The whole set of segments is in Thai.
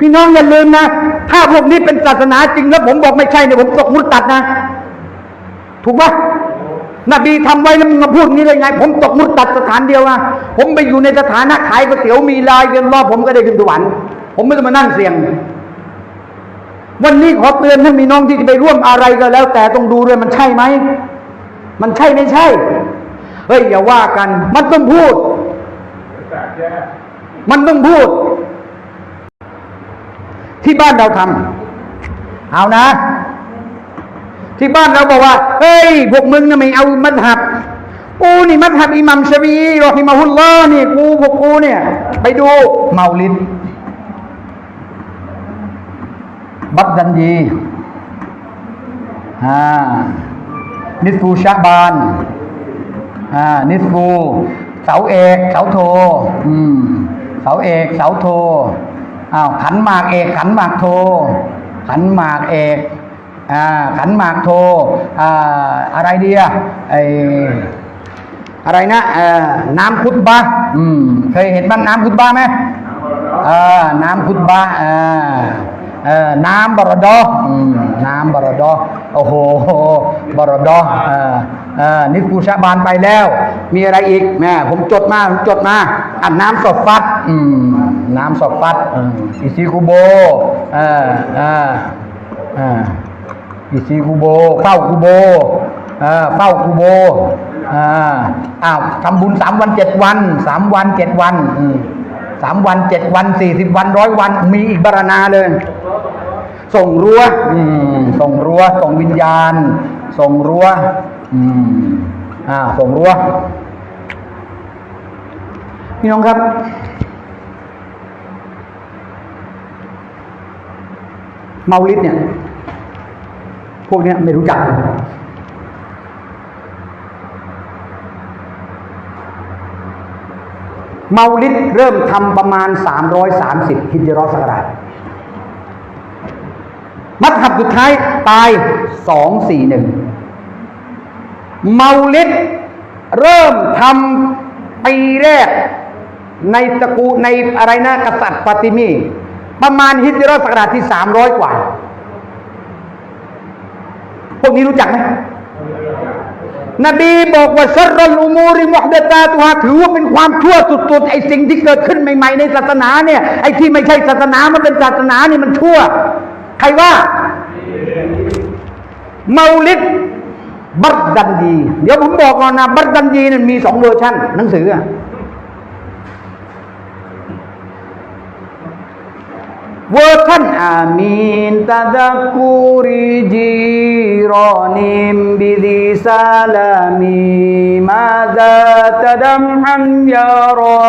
พี่น้องอย่าลืมนะ ถ้าพวกนี้เป็นศาสนาจริงแล้วผมบอกไม่ใช่เนี่ยผมตกมุตัดนะ ถูกปะนบีทำไว้แล้วมึงมาพูดงี้ได้ไง ผมตกมุตัดสถานเดียวอะผมไปอยู่ในสถานะขายก๋วยเตี๋ยวมีลายเรียนรอบผมก็ได้ขึ้นสวรรค์ผมไม่ต้องมานั่งเสี่ยง วันนี้ขอเตือนท่านมีน้องที่จะไปร่วมอะไรก็แล้ว แต่ต้องดูด้วยมันใช่ไหมมันใช่ไม่ใช่เฮ้ยอย่าว่ากัน มันต้องพูด มันต้องพูด ที่บ้านเราทำเอานะ ที่บ้านเราบอกว่า เฮ้ย พวกมึงน่ะไม่เอามัธยับกูนี่มัธยับอิหมัมชาฟีรอฮิมาฮุลลอนี่กูพวกกูเนี่ย ไปดูเมาลิดบัดดันดีอ่านิสฟูชาบานอ่านิสฟูเสาเอกเสาโท อืมเสาเอกเสาโท อ้าวขันหมากเอกขันหมากโท ขันหมากเอกอ่าขันหมากโทอ่าอะไรเดีอะไออะไรนะเอ่อน้ำคุตบะอืมเคยเห็นบ้างน้ำคุตบะไหมเออน้ำคุตบะอ่าเออน้ำบรดออืมน้ำบรดอโอ้โหบรดอเออเออนี่กูชาบานไปแล้ว มีอะไรอีกแม่ผมจดมาผมจดมา อันน้ำสดฟัดอืมน้ำสดฟัดอืมอิซิคุโบเออเออเอออิซีกูโบเฝ้ากูโบเออเฝ้ากูโบอ่าอ้าวทำบุญสามวันเจ็ดวันสามวันเจ็ดวันอืมสามวันเจ็ดวันสี่สิบวันร้อยวัน มีอีกบารนาเลย ส่งรั้วอืมส่งรั้วส่งวิญญาณ ส่งรั้วอืมอ่าส่งรั้ว พี่น้องครับ เมาลิดเนี่ย พวกเนี้ยไม่รู้จัก เมาลิดเริ่มทำประมาณ 330ฮิจรัสกราชมัดหับสุดท้ายตาย 241 เมาลิดเริ่มทำปีแรก ในตระกูลในอะไรนะกษัตริย์ฟาติมี ประมาณฮิจรัสศักราชที่300กว่า พวกนี้รู้จักไหมนบีบอกว่าชรรอุมูริมุฮดตาตุฮาถือว่าเป็นความชั่วสุดๆไอ้สิ่งที่เกิดขึ้นใหม่ ๆ ในศาสนาเนี่ยไอ้ที่ไม่ใช่ศาสนามันเป็นศาสนานี่มันชั่ว ใครว่าเมาลิดบัรดันดี เดี๋ยวผมบอกก่อนนะ บัรดันดีเนี่ยมีสองเวอร์ชันหนังสืออะ เวอร์ชันอามีนตะดักกูริจีรอนิมบิดิซาลามีมาดาตะดัมฮัมยารอ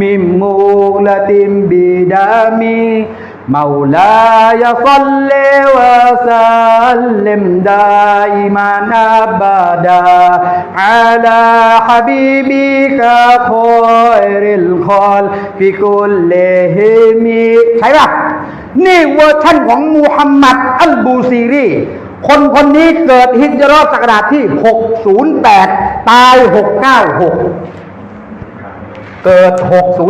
มิมมูลติมบิดามี مولاي صل وسلم دائما ابدا على حبيبك خير الخلق كلهم ใช่ป่ะนี่เวอร์ชันของมูฮัมหมัดอัลบูซีรี คนคนนี้เกิดฮิจรัสศักราชที่ 608 ตาย 696 เกิด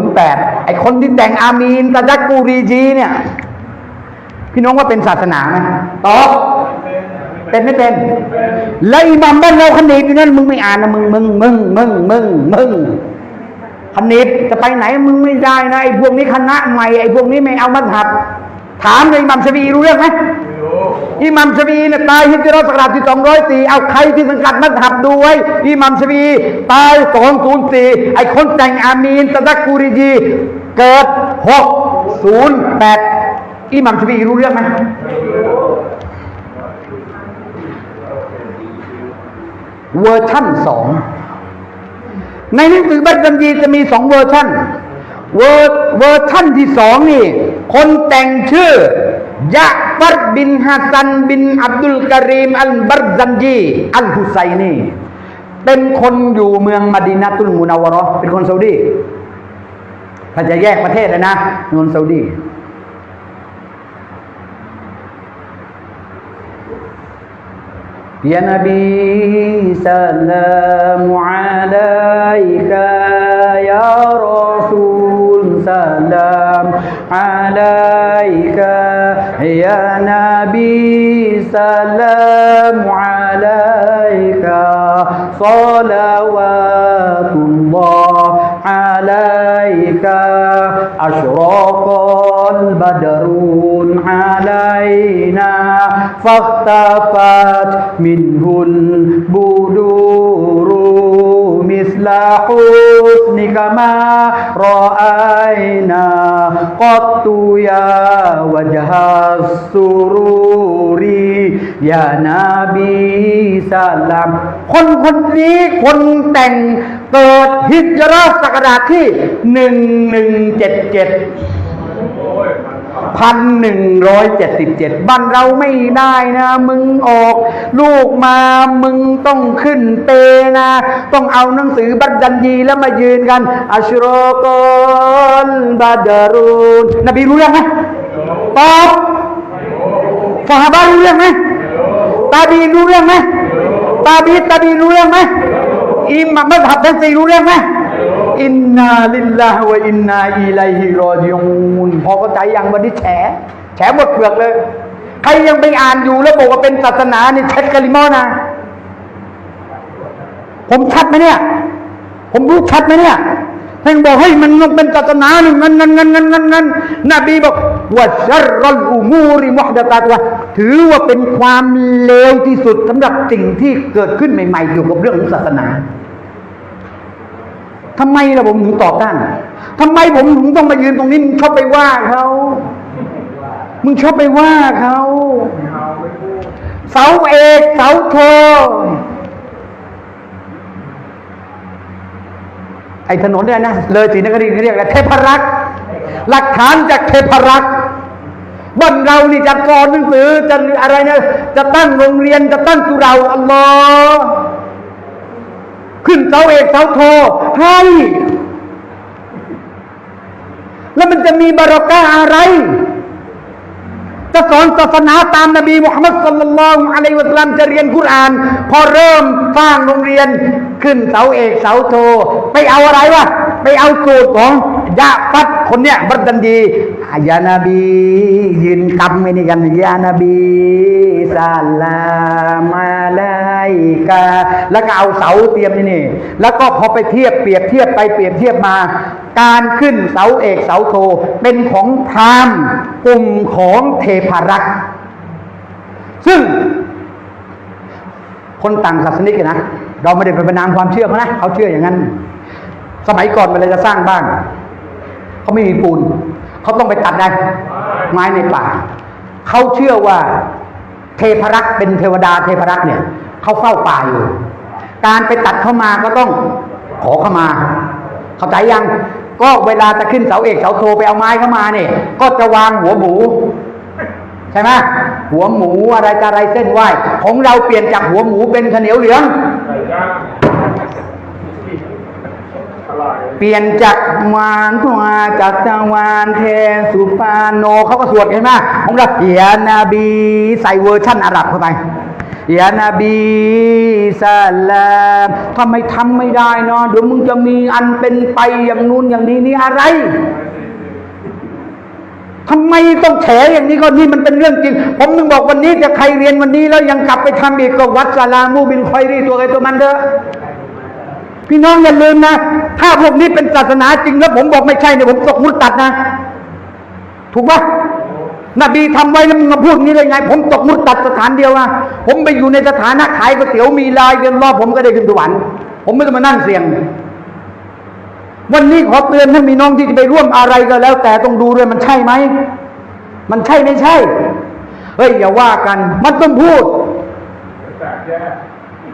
608 ไอคนที่แต่งอามีนตะจักกูรีจีเนี่ย พี่น้องว่าเป็นศาสนาไหมตอบเป็นไม่เป็น แล้วอิหมัมบ้านเราขนีบอยู่นั่นมึงไม่อ่านนะมึงมึงมึงมึงมึงมึงขนีบจะไปไหนมึงไม่ได้นะไอ้พวกนี้คณะใหม่ไอ้พวกนี้ไม่เอามัธยับถามเลยอิหมัมชาฟีรู้เรื่องไหม อิหมัมชาฟีเนี่ยตายฮิจรัสกราชที่ 204 เอาใครที่สังกัดมัธยับดูไว้อิหมัมชาฟีตาย 204 ไอ้คนแต่งอามีนตะดักกูรีจีเกิด 608อิหมัมชาฟีรู้เรื่องไหมเวอร์ชั่นสองในหนังสือบัตรบัญญีจะมีสองเวอร์ชั่นเวอร์เวอร์ชั่นที่สองนี่ คนแต่งชื่อ ยะฟัดบินฮัสันบินอับดุลกรีมอัลบัรซันจีอัลฮุไซนีเป็นคนอยู่เมืองมดินาตุลมุนาวรอเป็นคนซาอุดีถ้าจะแยกประเทศเลยนะนนซาอุดียานบีสัลลัมอะลัยกายารอซูลสัลลัมอะลัยกา يا نبي سلام عليك. صلوات الله عليك. أشرق البدر علينا فاختفت منه البدور مثل حسنك ما رأينا قط يا وجه السرور يا نبي سلام คนคนนี้คนแต่งเกิดฮิจรัสศักราชที่หนึ่งหนึ่งเจ็ดเจ็ด พันหนึ่งร้อยเจ็ดสิบเจ็ดบ้านเราไม่ได้นะ มึงออก ลูกมามึงต้องขึ้นเตนะ ต้องเอาหนังสือบัตรดันยีแล้วมายืนกัน อัชรอกลบาดารุนนบีรู้เรื่องไหมตอบฟาฮาบารู้เรื่องไหมตาบีรู้เรื่องไหมตาบีตาบีรู้เรื่องไหมอิมามมัสฮับทั้งสี่รู้เรื่องไหม อินนาลิลลาฮ์วะอินนาอิลัยฮิรอญิอูนพอเข้าใจยังวันนี้แฉ แฉหมดเปลือกเลย ใครยังไปอ่านอยู่แล้วบอกว่าเป็นศาสนานี่เช็ดกะลิมอนะ ผมชัดไหมเนี่ย ผมรู้ชัดไหมเนี่ยท่านบอกให้มันเป็นศาสนาหนึ่งงั้นงั้นงั้นงั้นงั้นงั้นนบีบอกว่าชัรรัลอุมูริมุฮดะตาตวถือว่าเป็นความเลวที่สุดสำหรับสิ่งที่เกิดขึ้นใหม่ๆเกี่ยวกับเรื่องของศาสนา ทำไมล่ะผมถึงต่อต้านทำไมผมถึงต้องมายืนตรงนี้มึงชอบไปว่าเขามึงชอบไปว่าเขาเสาเอกเสาโทไอ้ถนนเนี่ยนะเลยศรีนครินเขาเรียกอะไรเทพรักษ์หลักฐานจากเทพรักษ์บ้านเรานี่จะสอนหนังสือจะอะไรนะจะตั้งโรงเรียนจะตั้งสุเราอัลลอฮ์ ขึ้นเสาเอกเสาโทให้แล้วมันจะมีบารอกาอะไร จะสอนศาสนาตามนบีมุฮัมมัดสัลลัลลอฮุอะลัยฮิวะสัลลัมจะเรียนกุรอาน พอเริ่มสร้างโรงเรียน ขึ้นเสาเอกเสาโท ไปเอาอะไรวะ ไปเอาสูตรของ ยะฟัดคนเนี้ยบัดดันดีอายานาบียืนกำไม่นี่กันยานาบีสลามอะลัยกาแล้วก็เอาเสาเตรียมนี่นี่แล้วก็พอไปเทียบเปรียบเทียบไปเปรียบเทียบมา การขึ้นเสาเอกเสาโทเป็นของพราหมณ์กลุ่มของเทพารักษ์ซึ่งคนต่างศาสนิกนะ เราไม่ได้ไปประนามความเชื่อเขานะเขาเชื่ออย่างนั้น สมัยก่อนเวลาจะสร้างบ้าน เขาไม่มีปูนเขาต้องไปตัดได้ไม้ในป่าเขาเชื่อว่าเทพรักษ์เป็นเทวดาเทพรักษ์เนี่ยเขาเฝ้าป่าอยู่ การไปตัดเข้ามาก็ต้องขอเข้ามา เข้าใจยัง ก็เวลาจะขึ้นเสาเอกเสาโทไปเอาไม้เข้ามาเนี่ย ก็จะวางหัวหมูใช่ไหมหัวหมูอะไรจะอะไรเส้นไหวของเราเปลี่ยนจากหัวหมูเป็นข้าวเหนียวเหลือง ไก่ย่างอร่อย เปลี่ยนจากวานกว่าจากจาวานเทสุปานโนเขาก็สวดเห็นไหมของเราเอียนาบีใส่เวอร์ชั่นอาหรับเข้าไปเอียนาบีสลามทำไมทำไม่ได้เนาะเดี๋ยวมึงจะมีอันเป็นไปอย่างนู้นอย่างนี้นี่อะไรทำไมต้องแฉอย่างนี้ก็นี่มันเป็นเรื่องจริง ผมนึงบอกวันนี้จะใครเรียนวันนี้แล้วยังกลับไปทำอีกก็วัดสลามูบินคอยรีตัวใครตัวมันเถอะ พี่น้องอย่าลืมนะ ถ้าพวกนี้เป็นศาสนาจริงแล้วผมบอกไม่ใช่เนี่ยผมตกมุดตัดนะ ถูกปะนบีทำไว้แล้วมึงมาพูดนี้ได้ไง ผมตกมุดตัดสถานเดียวนะผมไปอยู่ในสถานะขายก๋วยเตี๋ยวมีลายเงินรอบผมก็ได้ขึ้นสวรรค์ผมไม่ต้องมานั่งเสี่ยง วันนี้ขอเตือนท่านพี่น้องที่จะไปร่วมอะไรก็แล้ว แต่ต้องดูด้วยมันใช่ไหม มันใช่ไม่ใช่ เฮ้ยอย่าว่ากัน มันต้องพูด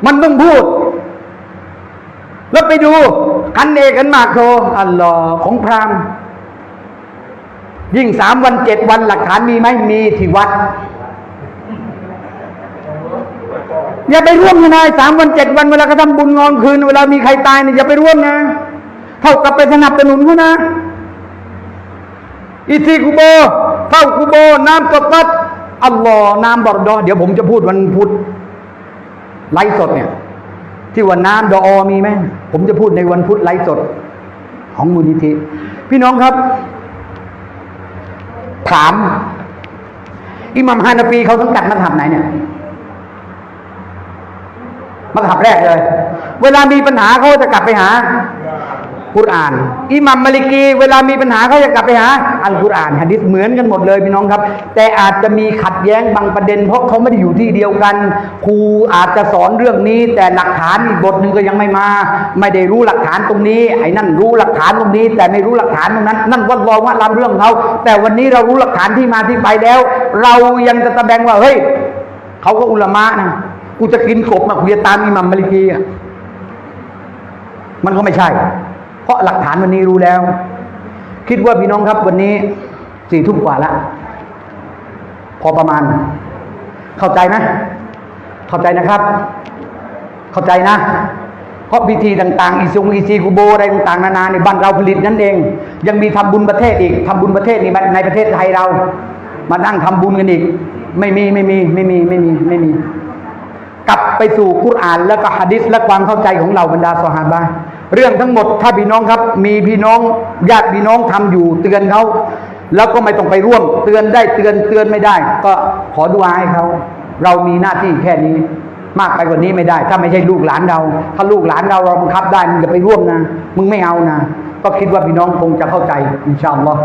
มันต้องพูด แล้วไปดูคันเอกกันมากโทอัลลอฮ์ของพราหมณ์ ยิ่งสามวันเจ็ดวันหลักฐานมีไหมมีที่วัด อย่าไปร่วมนะนายสามวันเจ็ดวันเวลาเขาทำบุญงอนคืน เวลามีใครตายเนี่ยอย่าไปร่วมนะ เท่ากับไปสนับสนุนเขานะอิซีกูโบเข้ากูโบ น้ำตกวัดอัลลอฮ์น้ำบอรดอเดี๋ยวผมจะพูดวันพุธไลฟ์สดเนี่ย ที่ว่าน้ำดออมีไหมผมจะพูดในวันพุธไลฟ์สดของมูลนิธิ พี่น้องครับ ถาม อิหมัมฮานาฟีเขาสังกัดมัธยับไหนเนี่ยมัธยับแรกเลย เวลามีปัญหาเขาจะกลับไปหา กุรอานอิหมัมมาลิกี เวลามีปัญหาเขาจะกลับไปหาอัลกุรอานฮะดิษเหมือนกันหมดเลยพี่น้องครับ แต่อาจจะมีขัดแย้งบางประเด็น เพราะเขาไม่ได้อยู่ที่เดียวกัน ครูอาจจะสอนเรื่องนี้ แต่หลักฐานอีกบทหนึ่งก็ยังไม่มา ไม่ได้รู้หลักฐานตรงนี้ ไอ้นั่นรู้หลักฐานตรงนี้ แต่ไม่รู้หลักฐานตรงนั้น นั่นวัดรองว่าลำเรื่องเขาแต่วันนี้เรารู้หลักฐานที่มาที่ไปแล้ว เรายังจะตะแบงว่าเฮ้ยเขาก็อุลามะนะกูจะกินกบมากูจะตามอิหมัมมาลิกีอะมันก็ไม่ใช่ เพราะหลักฐานวันนี้รู้แล้ว คิดว่าพี่น้องครับวันนี้สี่ทุ่มกว่าแล้วพอประมาณ เข้าใจไหมเข้าใจนะครับ เข้าใจนะ เพราะพิธีต่างๆ อีซงอีซีกูโบอะไรต่างๆนานาในบ้านเราผลิตนั่นเอง ยังมีทำบุญประเทศอีกทำบุญประเทศนี่ในประเทศไทยเรา มานั่งทำบุญกันอีก ไม่มีไม่มีไม่มีไม่มีไม่มี กลับไปสู่กุรอาน แล้วก็ฮะดิษและความเข้าใจของเราบรรดาสหาบะห์ เรื่องทั้งหมดถ้าพี่น้องครับ มีพี่น้องญาติพี่น้องทำอยู่เตือนเขาแล้วก็ไม่ต้องไปร่วม เตือนได้เตือนเตือนไม่ได้ ก็ขอดูอาให้เขาเรามีหน้าที่แค่นี้ มากไปกว่านี้ไม่ได้ ถ้าไม่ใช่ลูกหลานเรา ถ้าลูกหลานเราเราบังคับได้มึงจะไปร่วมนะ มึงไม่เอานะ ก็คิดว่าพี่น้องคงจะเข้าใจอินชาอัลลอฮ์